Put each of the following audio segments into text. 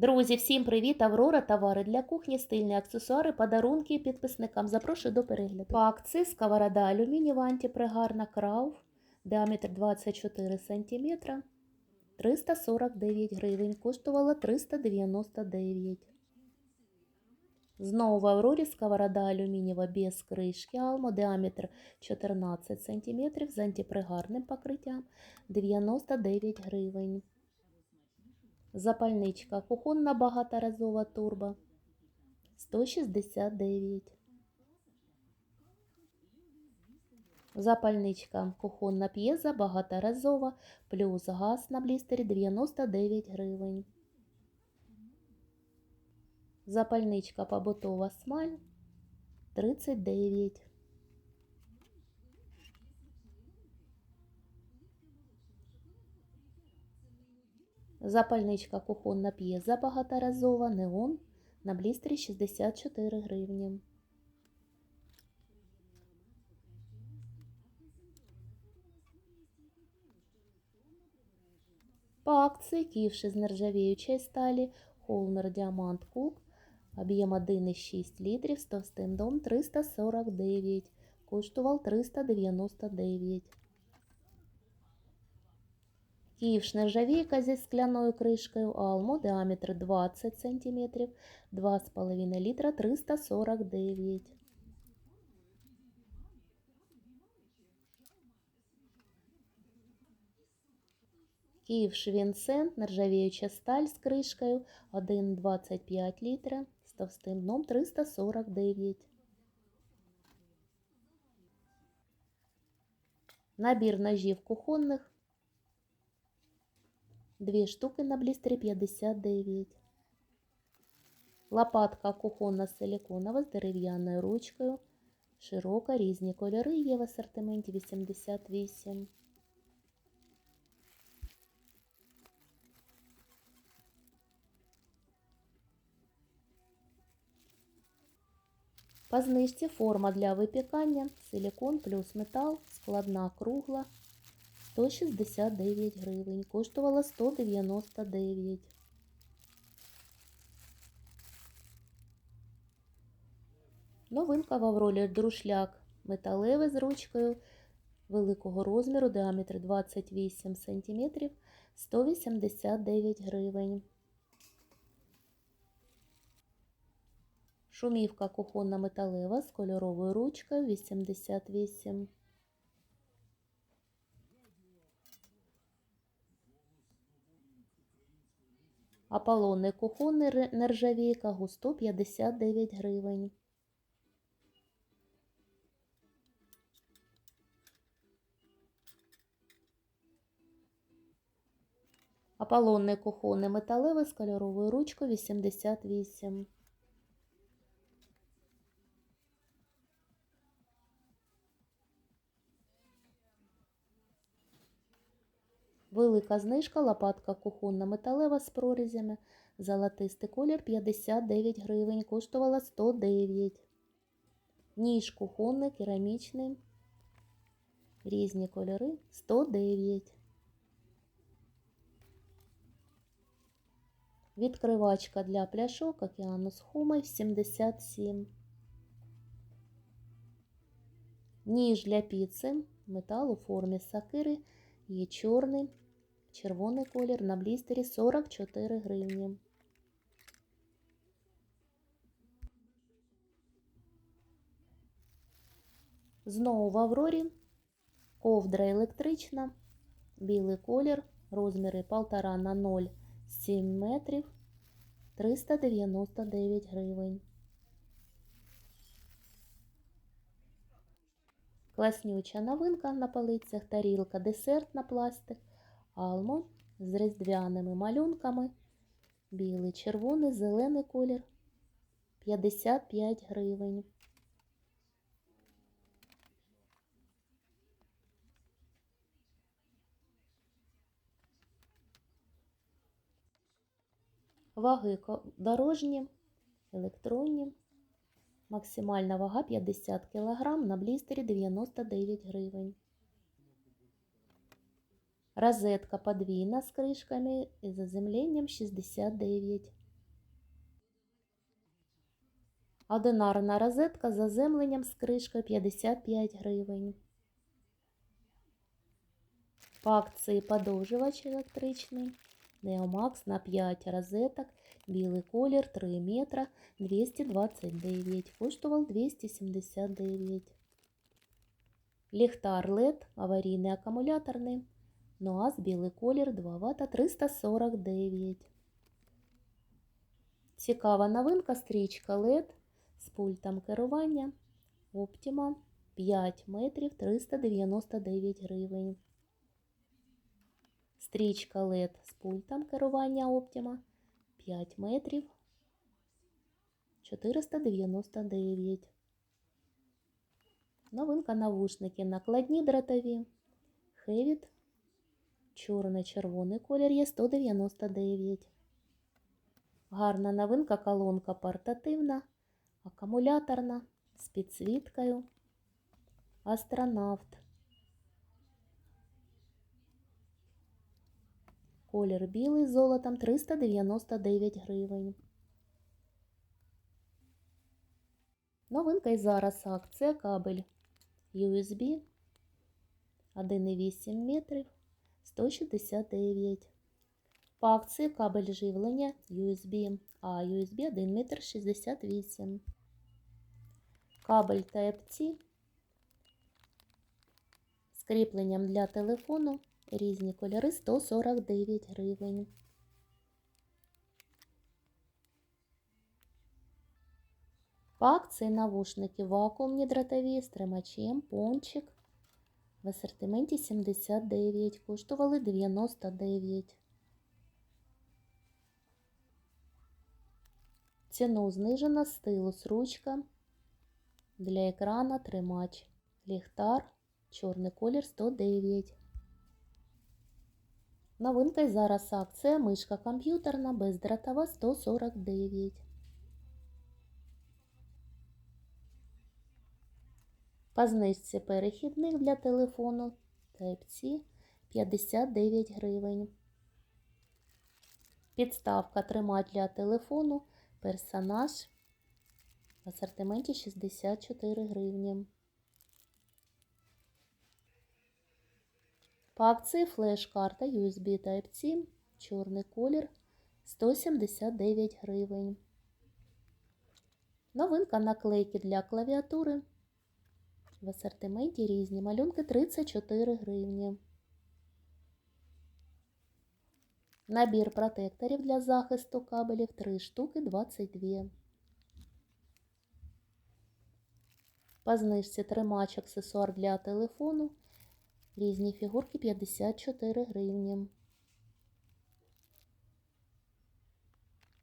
Друзі, всім привіт! Аврора, товари для кухні, стильні аксесуари, подарунки підписникам. Запрошую до перегляду. По акції сковорода алюмінієва антипригарна крауф, діаметр 24 см, 349 гривень, коштувала 399 Знову в Аврорі сковорода алюмінієва без кришки, алмо, діаметр 14 см з антипригарним покриттям 99 гривень. Запальничка кухонна багаторазова турбо 169. Запальничка кухонна п'єза багаторазова плюс газ на блістері 99 гривень. Запальничка побутова смаль 39. Запальничка кухонна п'єза багаторазова, неон на блістері 64 гривні. По акції ківши з нержавіючої сталі Холмер Діамант Кук об'єм 1,6 літрів з товстим дом 349, коштував 399. Київш нержавійка зі скляною кришкою Алмо, діаметр 20 см, 2,5 літра 349. Київш Вінсент, нержавіюча сталь з кришкою 1,25 літра з товстим дном 349. Набір ножів кухонних Дві штуки на блістері 59. Лопатка кухонна силіконова з дерев'яною ручкою. Широка, різні кольори є в асортименті 88. По знижці форма для випікання, силікон плюс метал, складна кругла. 169 гривень, коштувала 199. Новинка в Авролі друшляк металевий з ручкою великого розміру, діаметр 28 см, 189 гривень. Шумівка кухонна металева з кольоровою ручкою 88 Аполлонний кухонний нержавійка густо 59 гривень. Аполлонний кухонний металевий з кольоровою ручкою 88. Велика знижка, лопатка кухонна металева з прорізями. Золотистий колір 59 гривень, коштувала 109. Ніж кухонний, керамічний. Різні кольори 109. Відкривачка для пляшок Океанус Хумай 77. Ніж для піци, метал у формі сакири. Є чорний, червоний колір на блістері 44 гривні. Знову в Аврорі. Ковдра електрична, білий колір, розміри 1,5 на 0,7 метрів, 399 гривень. Класнюча новинка на полицях, тарілка, десертна пластик, алмо з різдвяними малюнками, білий, червоний, зелений колір 55 гривень. Ваги дорожні, електронні. Максимальна вага 50 кг, на блістері 99 гривень. Розетка подвійна з кришками і заземленням 69 Одинарна розетка з заземленням з кришкою 55 гривень. По акції подовжувач електричний. Неомакс на 5 розеток. Білий колір 3 метра 229. Коштував 279. Ліхтар LED аварійний акумуляторний. НОАЗ білий колір 2 Вт 349. Цікава новинка стрічка LED з пультом керування. Optima 5 метрів 399 гривень. Стрічка LED з пультом керування Optima 5 метрів 499. Новинка навушники накладні дротові. Хевіт. Чорно-червоний колір є 199. Гарна новинка колонка портативна, акумуляторна з підсвіткою. Астронавт. Колір білий з золотом 399 гривень. Новинка і зараз акція кабель USB 1,8 метрів 169. По акції кабель живлення USB А USB 1 метр 68. Кабель Type-C з кріпленням для телефону різні кольори 149 гривень. По акції навушники вакуумні дротові з тримачем, пончик в асортименті 79, коштували 99. Ціну знижено стилус ручка для екрана тримач, ліхтар, чорний колір 109. Новинка зараз акція мишка комп'ютерна бездротова 149. По знижці перехідник для телефону Type-C 59 гривень. Підставка тримач для телефону персонаж в асортименті 64 гривні. По акції флеш-карта USB Type-C, чорний колір 179 гривень. Новинка наклейки для клавіатури. В асортименті різні малюнки 34 гривні. Набір протекторів для захисту кабелів 3 штуки 22. По знижці тримач аксесуар для телефону. Різні фігурки 54 гривні.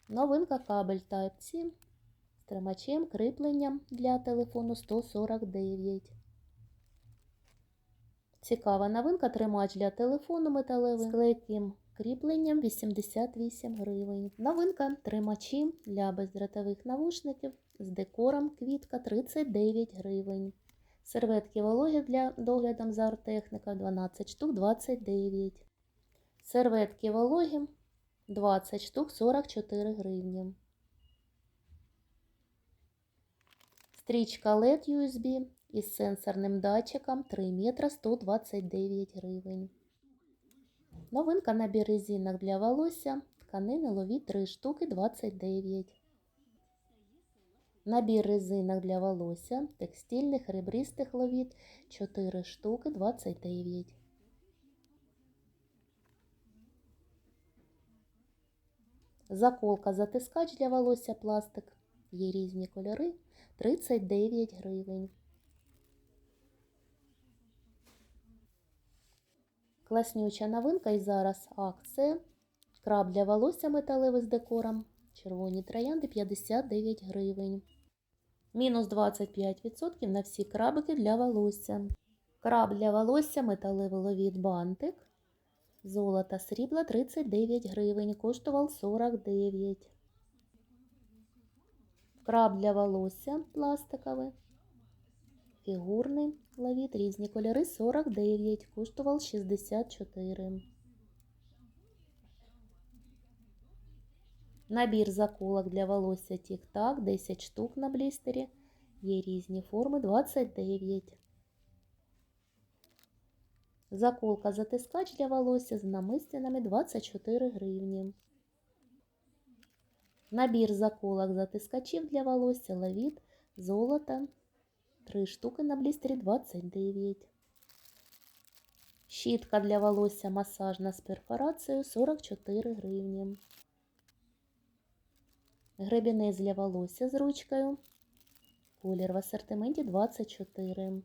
Новинка кабель Type-C тримачем кріпленням для телефону 149. Цікава новинка тримач для телефону металевий з клейким кріпленням 88 гривень. Новинка тримачі для бездротових навушників з декором квітка 39 гривень. Серветки вологі для догляду за ортехніка 12 штук 29. Серветки вологі 20 штук 44 гривні. Стрічка LED USB із сенсорним датчиком 3 метра 129 гривень. Новинка набір резинок для волосся. Тканини лові 3 штуки 29. Набір резинок для волосся, текстильних ребристих ловіт 4 штуки 29. Заколка затискач для волосся пластик. Є різні кольори 39 гривень. Класнюча новинка і зараз акція. Краб для волосся металевий з декором. Червоні троянди 59 гривень. Мінус 25% на всі крабики для волосся. Краб для волосся металевий ловіт бантик. Золото срібла 39 гривень. Коштував 49. Краб для волосся пластиковий. Фігурний ловіт різні кольори 49. Коштував 64. Набір заколок для волосся Тік-Так, 10 штук на блістері. Є різні форми, 29. Заколка затискач для волосся з намистинами 24 гривні. Набір заколок затискачів для волосся лавіт, золото. 3 штуки на блістері 29. Щітка для волосся масажна з перфорацією 44 гривні. Гребінець для волосся з ручкою. Колір в асортименті 24.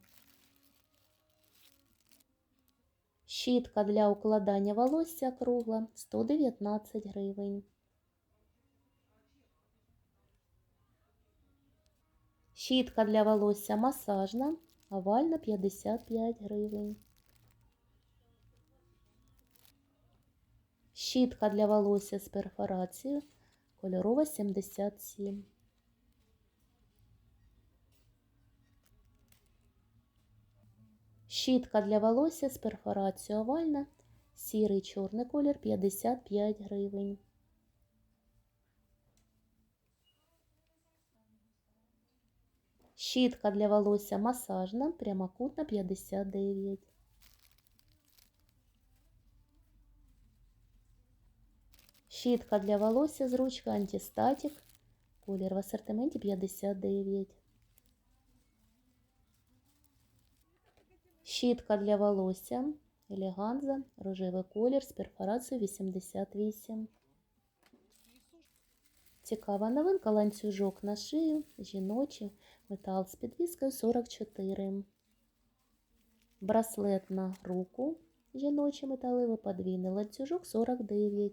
Щітка для укладання волосся кругла 119 гривень. Щітка для волосся масажна, овальна 55 гривень. Щітка для волосся з перфорацією, кольорова 77. Щітка для волосся з перфорацією овальна, сірий чорний колір 55 гривень. Щітка для волосся масажна, прямокутна 59. Щітка для волосся з ручкою антистатік. Колір в асортименті 59. Щітка для волосся. Елеганза. Рожевий колір з перфорацією 88. Цікава новинка. Ланцюжок на шию. Жіночий. Метал з підвіскою 44. Браслет на руку. Жіночий металевий подвійний ланцюжок 49.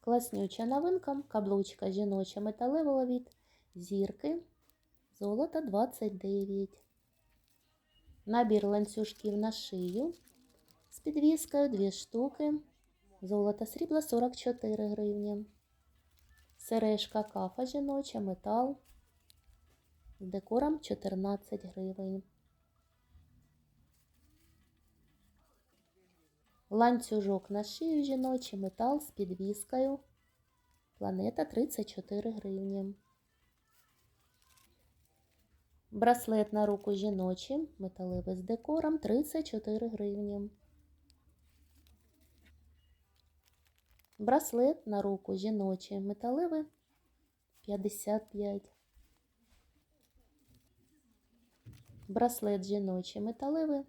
Класнюча новинка. Каблучка жіноча металева від зірки. Золото 29. Набір ланцюжків на шию. З підвіскою 2 штуки. Золото срібла 44 гривні. Сережка кафа жіноча, метал. З декором 14 гривень. Ланцюжок на шию жіночий, метал з підвіскою. Планета 34 гривні. Браслет на руку жіночий, металевий з декором 34 гривні. Браслет на руку жіночий, металевий 55. Браслет жіночий, металевий.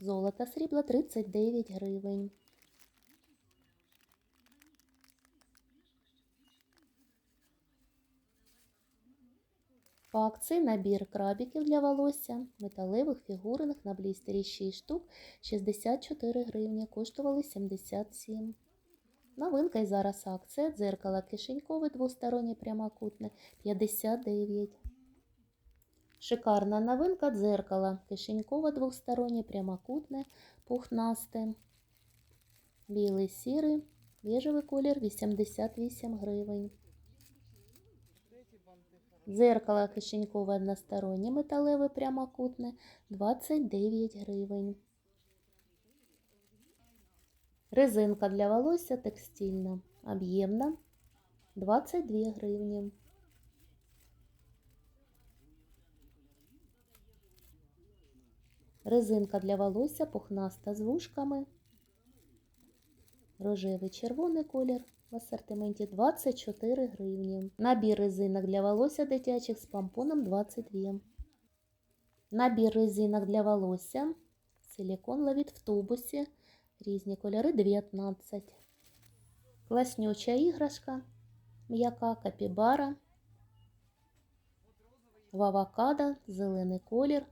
Золото срібла 39 гривень. Акції набір крабіків для волосся, металевих фігурних на блістері 6 штук 64 гривні, коштували 77. Новинка і зараз акція. Дзеркало кишенькове двостороннє прямокутне 59. Шикарна новинка дзеркало кишенькове двостороннє прямокутне, пухнасте. Білий сірий, бежевий колір 88 гривень. Дзеркало кишенькове одностороннє металеве прямокутне 29 гривень. Резинка для волосся текстильна, об'ємна 22 гривні. Резинка для волосся пухнаста з вушками. Рожевий червоний колір в асортименті 24 гривні. Набір резинок для волосся дитячих з помпоном 22. Набір резинок для волосся. Силікон ловить в тубусі. Різні кольори 19. Класнюча іграшка. М'яка капібара. В авокадо зелений колір.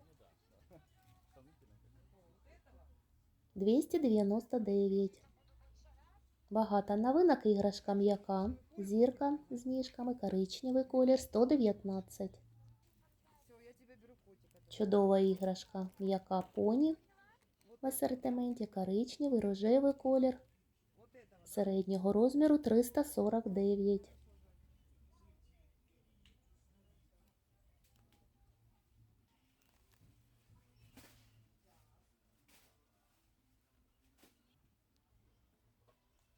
299. Багато новинок іграшка м'яка, зірка з ніжками, коричневий колір 119. Чудова іграшка м'яка поні в асортименті, коричневий, рожевий колір середнього розміру 349.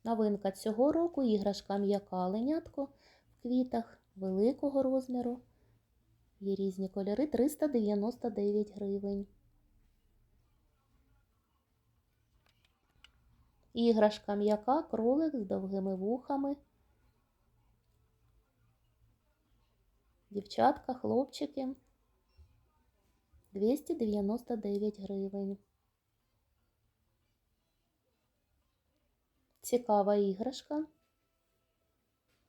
Новинка цього року іграшка м'яка ленятко в квітах великого розміру. Є різні кольори 399 гривень. Іграшка м'яка, кролик з довгими вухами. Дівчатка, хлопчики 299 гривень. Цікава іграшка.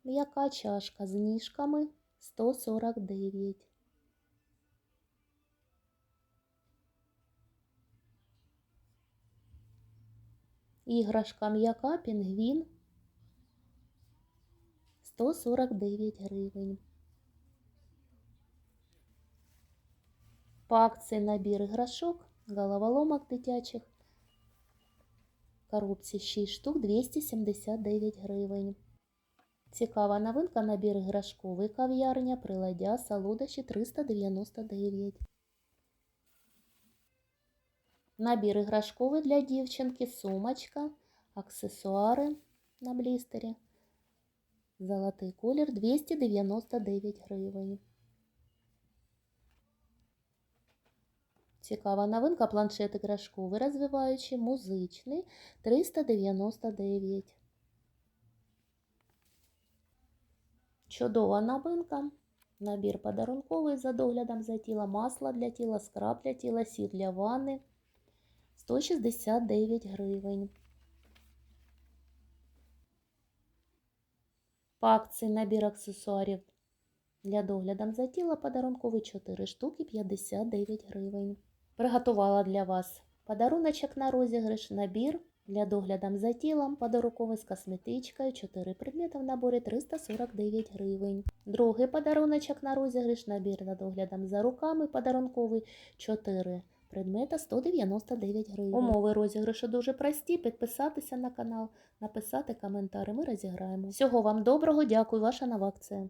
М'яка чашка з ніжками 149. Іграшка м'яка пінгвін 149 гривень. По акції набір іграшок, головоломок дитячих. Коробці 6 штук 279 гривень. Цікава новинка набір іграшковий кав'ярня, приладдя, солодощі 399. Набір іграшковий для дівчинки, сумочка, аксесуари на блістері. Золотий колір 299 гривень. Цікава новинка планшет іграшковий розвиваючий, музичний 399. Чудова новинка. Набір подарунковий за доглядом за тіла, масло для тіла, скраб для тіла, сіль для ванни 169 гривень. По акції набір аксесуарів для доглядом за тіла подарунковий 4 штуки 59 гривень. Приготувала для вас подаруночок на розіграш, набір для доглядом за тілом, подарунковий з косметичкою, 4 предмети в наборі 349 гривень. Другий подаруночок на розіграш, набір для доглядом за руками, подарунковий 4 предмета 199 гривень. Умови розіграшу дуже прості. Підписатися на канал, написати коментар, ми розіграємо. Всього вам доброго, дякую, ваша нова акція.